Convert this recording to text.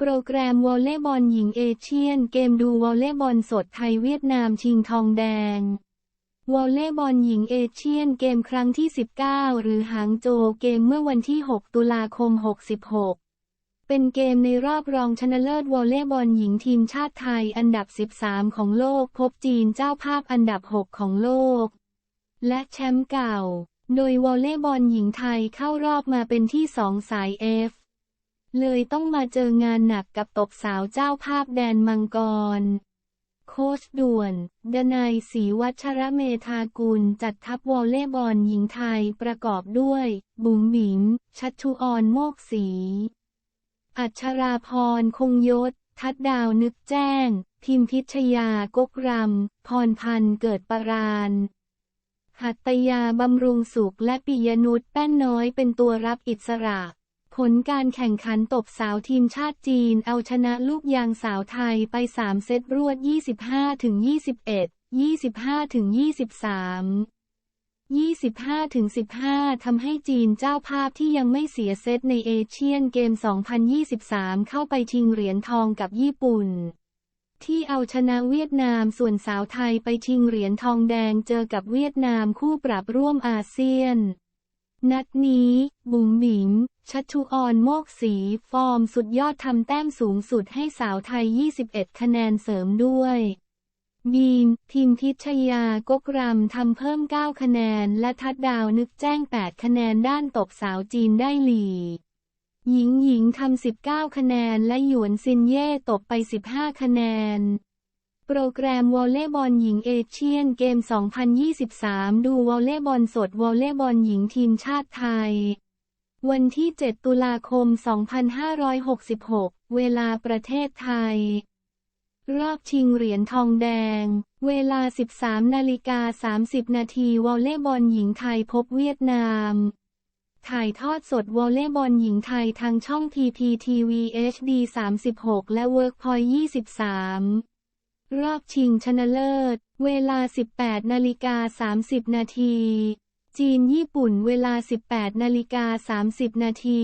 โปรแกรมวอลเลย์บอลหญิงเอเชียนเกมดูวอลเลย์บอลสดไทยเวียดนามชิงทองแดง วอลเลย์บอลหญิงเอเชียนเกมครั้งที่ 19 หรือหางโจเกมเมื่อวันที่ 6 ตุลาคม 66 เป็นเกมในรอบรองชนะเลิศวอลเลย์บอลหญิงทีมชาติไทยอันดับ 13 ของโลกพบจีนเจ้าภาพอันดับ 6 ของโลก และแชมป์เก่า โดยวอลเลย์บอลหญิงไทยเข้ารอบมาเป็นที่สองสาย F เลยต้องมาเจองานหนักกับตบสาวเจ้าภาพแดนมังกร โค้ชด่วน ดนัยศรีวัชระเมธากุลจัดทัพวอลเลย์บอลหญิงไทยประกอบด้วย บุ๋มบิ๋มชัชชุออนโมกศรีอัชราพรคงยศ ทัดดาวนึกแจ้ง พิมพิชยากกรำพรพันธ์เกิดปรานหัตตยาบำรุงสุขและปิยนุชแป้นน้อยเป็นตัวรับอิสระ ผลการแข่งขันตบสาวทีมชาติจีน เอาชนะลูกยางสาวไทยไป 3 เซตรวด 25 ถึง 21 25 ถึง 23 25 ถึง 15 ทำให้จีนเจ้าภาพที่ยังไม่เสียเซตในเอเชียนเกม 2023 เข้าไปชิงเหรียญทองกับญี่ปุ่น ที่เอาชนะเวียดนามส่วนสาวไทยไปชิงเหรียญทองแดงเจอกับเวียดนามคู่ปรับร่วมอาเซียน นัดนี้ บุ๋มบิ๋ม ชัชชุออนโมกศรีฟอร์มสุดยอดทำแต้มสูงสุดให้สาวไทย 21 คะแนนเสริมด้วย บีม ทีมพิชยากกรำทำเพิ่ม 9 คะแนน และทัดดาวนึกแจ้ง 8 คะแนนด้านตบสาวจีนได้หลี หญิงหญิงทำ 19 คะแนน และหยวนซินเย่ตบไป 15 คะแนนโปรแกรมวอลเลย์บอลหญิงเอเชียนเกม 2023 ดูวอลเลย์บอลสดวอลเลย์บอลหญิงทีมชาติไทย วันที่ 7 ตุลาคม 2566 เวลาประเทศไทย รอบชิงเหรียญทองแดง เวลา 13 นาฬิกา 30 นาทีวอลเลย์บอลหญิงไทยพบเวียดนาม ถ่ายทอดสดวอลเลย์บอลหญิงไทยทางช่อง PPTV HD 36 และ Workpoint 23 รอบชิงชนะเลิศ เวลา 18 นาฬิกา 30 นาที จีนญี่ปุ่นเวลา 18 นาฬิกา 30 นาที